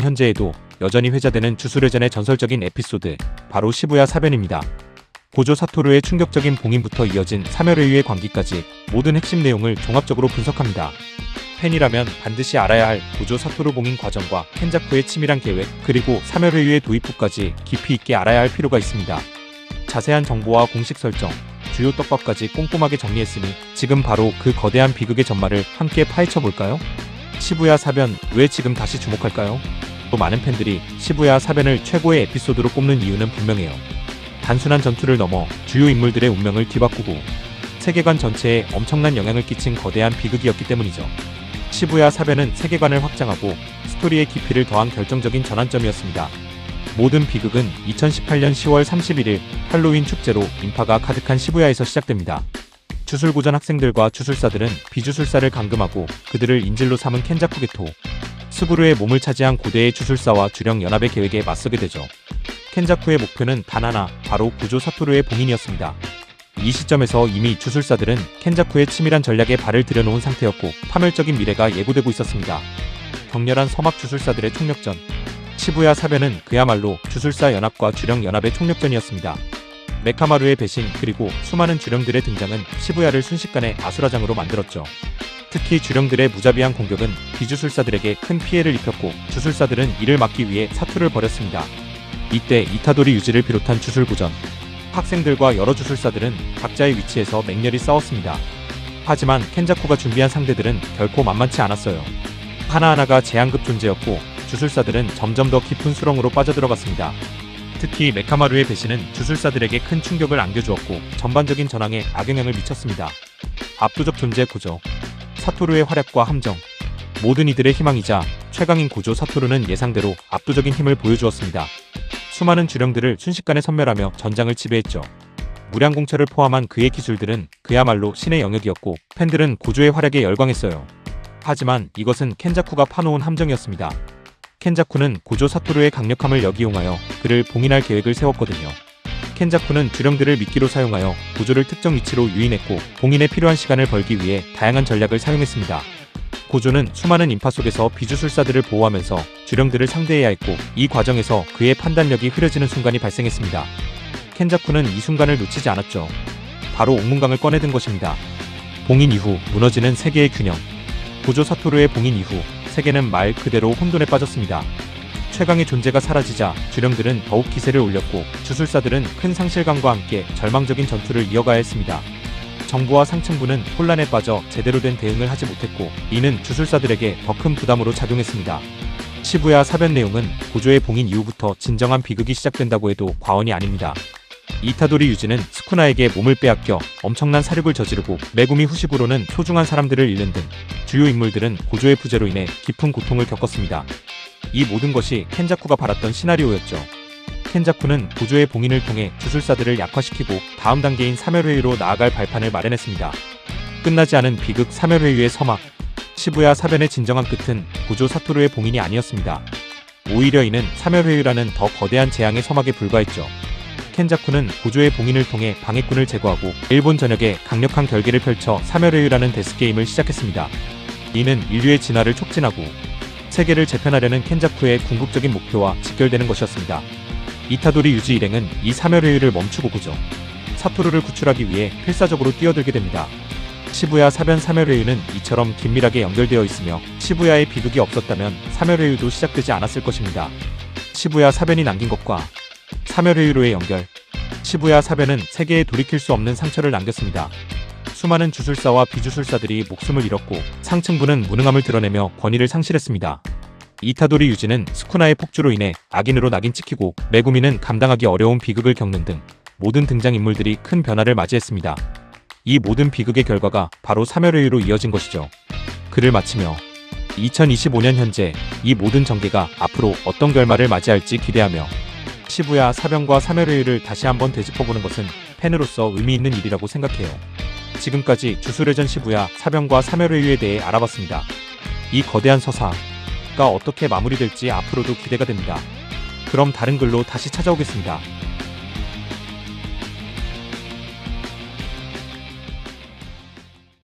현재에도 여전히 회자되는 주술회전의 전설적인 에피소드 바로 시부야 사변입니다. 고조 사토루의 충격적인 봉인부터 이어진 사멸회유의 관계까지 모든 핵심 내용을 종합적으로 분석합니다. 팬이라면 반드시 알아야 할 고조 사토루 봉인 과정과 켄자쿠의 치밀한 계획 그리고 사멸회유의 도입 후까지 깊이 있게 알아야 할 필요가 있습니다. 자세한 정보와 공식 설정, 주요 떡밥까지 꼼꼼하게 정리했으니 지금 바로 그 거대한 비극의 전말을 함께 파헤쳐 볼까요? 시부야 사변 왜 지금 다시 주목할까요? 또 많은 팬들이 시부야 사변을 최고의 에피소드로 꼽는 이유는 분명해요. 단순한 전투를 넘어 주요 인물들의 운명을 뒤바꾸고 세계관 전체에 엄청난 영향을 끼친 거대한 비극이었기 때문이죠. 시부야 사변은 세계관을 확장하고 스토리의 깊이를 더한 결정적인 전환점이었습니다. 모든 비극은 2018년 10월 31일 할로윈 축제로 인파가 가득한 시부야에서 시작됩니다. 주술고전 학생들과 주술사들은 비주술사를 감금하고 그들을 인질로 삼은 켄자쿠 게토, 스구루의 몸을 차지한 고대의 주술사와 주령 연합의 계획에 맞서게 되죠. 켄자쿠의 목표는 단 하나, 바로 구조 사토루의 봉인이었습니다. 이 시점에서 이미 주술사들은 켄자쿠의 치밀한 전략에 발을 들여놓은 상태였고 파멸적인 미래가 예고되고 있었습니다. 격렬한 서막 주술사들의 총력전, 시부야 사변은 그야말로 주술사 연합과 주령 연합의 총력전이었습니다. 메카마루의 배신 그리고 수많은 주령들의 등장은 시부야를 순식간에 아수라장으로 만들었죠. 특히 주령들의 무자비한 공격은 비주술사들에게 큰 피해를 입혔고 주술사들은 이를 막기 위해 사투를 벌였습니다. 이때 이타도리 유지를 비롯한 주술구전, 학생들과 여러 주술사들은 각자의 위치에서 맹렬히 싸웠습니다. 하지만 켄자쿠가 준비한 상대들은 결코 만만치 않았어요. 하나하나가 재앙급 존재였고 주술사들은 점점 더 깊은 수렁으로 빠져들어갔습니다. 특히 메카마루의 배신은 주술사들에게 큰 충격을 안겨주었고 전반적인 전황에 악영향을 미쳤습니다. 압도적 존재 고조, 사토루의 활약과 함정, 모든 이들의 희망이자 최강인 고조 사토루는 예상대로 압도적인 힘을 보여주었습니다. 수많은 주령들을 순식간에 섬멸하며 전장을 지배했죠. 무량공처를 포함한 그의 기술들은 그야말로 신의 영역이었고 팬들은 고조의 활약에 열광했어요. 하지만 이것은 켄자쿠가 파놓은 함정이었습니다. 켄자쿠는 고조 사토루의 강력함을 역이용하여 그를 봉인할 계획을 세웠거든요. 켄자쿠는 주령들을 미끼로 사용하여 고조를 특정 위치로 유인했고 봉인에 필요한 시간을 벌기 위해 다양한 전략을 사용했습니다. 고조는 수많은 인파 속에서 비주술사들을 보호하면서 주령들을 상대해야 했고 이 과정에서 그의 판단력이 흐려지는 순간이 발생했습니다. 켄자쿠는 이 순간을 놓치지 않았죠. 바로 옥문강을 꺼내든 것입니다. 봉인 이후 무너지는 세계의 균형. 고조 사토루의 봉인 이후 세계는 말 그대로 혼돈에 빠졌습니다. 최강의 존재가 사라지자 주령들은 더욱 기세를 올렸고 주술사들은 큰 상실감과 함께 절망적인 전투를 이어가야 했습니다. 정부와 상층부는 혼란에 빠져 제대로 된 대응을 하지 못했고 이는 주술사들에게 더 큰 부담으로 작용했습니다. 시부야 사변 내용은 고조의 봉인 이후부터 진정한 비극이 시작된다고 해도 과언이 아닙니다. 이타도리 유지는 스쿠나에게 몸을 빼앗겨 엄청난 사륙을 저지르고 메구미 후시부로는 소중한 사람들을 잃는 등 주요 인물들은 고조의 부재로 인해 깊은 고통을 겪었습니다. 이 모든 것이 켄자쿠가 바랐던 시나리오였죠. 켄자쿠는 고조의 봉인을 통해 주술사들을 약화시키고 다음 단계인 사멸회유로 나아갈 발판을 마련했습니다. 끝나지 않은 비극 사멸회유의 서막 시부야 사변의 진정한 끝은 고조 사토루의 봉인이 아니었습니다. 오히려 이는 사멸회유라는 더 거대한 재앙의 서막에 불과했죠. 켄자쿠는 고조의 봉인을 통해 방해꾼을 제거하고 일본 전역에 강력한 결계를 펼쳐 사멸회유라는 데스게임을 시작했습니다. 이는 인류의 진화를 촉진하고 세계를 재편하려는 켄자쿠의 궁극적인 목표와 직결되는 것이었습니다. 이타도리 유지 일행은 이 사멸회유를 멈추고 보죠. 사토루를 구출하기 위해 필사적으로 뛰어들게 됩니다. 시부야 사변 사멸회유는 이처럼 긴밀하게 연결되어 있으며 시부야의 비극이 없었다면 사멸회유도 시작되지 않았을 것입니다. 시부야 사변이 남긴 것과 사멸회유로의 연결 시부야 사변은 세계에 돌이킬 수 없는 상처를 남겼습니다. 수많은 주술사와 비주술사들이 목숨을 잃었고 상층부는 무능함을 드러내며 권위를 상실했습니다. 이타도리 유지는 스쿠나의 폭주로 인해 악인으로 낙인 찍히고 메구미는 감당하기 어려운 비극을 겪는 등 모든 등장인물들이 큰 변화를 맞이했습니다. 이 모든 비극의 결과가 바로 사멸회유로 이어진 것이죠. 글을 마치며 2025년 현재 이 모든 전개가 앞으로 어떤 결말을 맞이할지 기대하며 시부야 사변과 사멸회유를 다시 한번 되짚어보는 것은 팬으로서 의미 있는 일이라고 생각해요. 지금까지 주술회전 시부야 사변과 사멸회유에 대해 알아봤습니다. 이 거대한 서사가 어떻게 마무리될지 앞으로도 기대가 됩니다. 그럼 다른 글로 다시 찾아오겠습니다.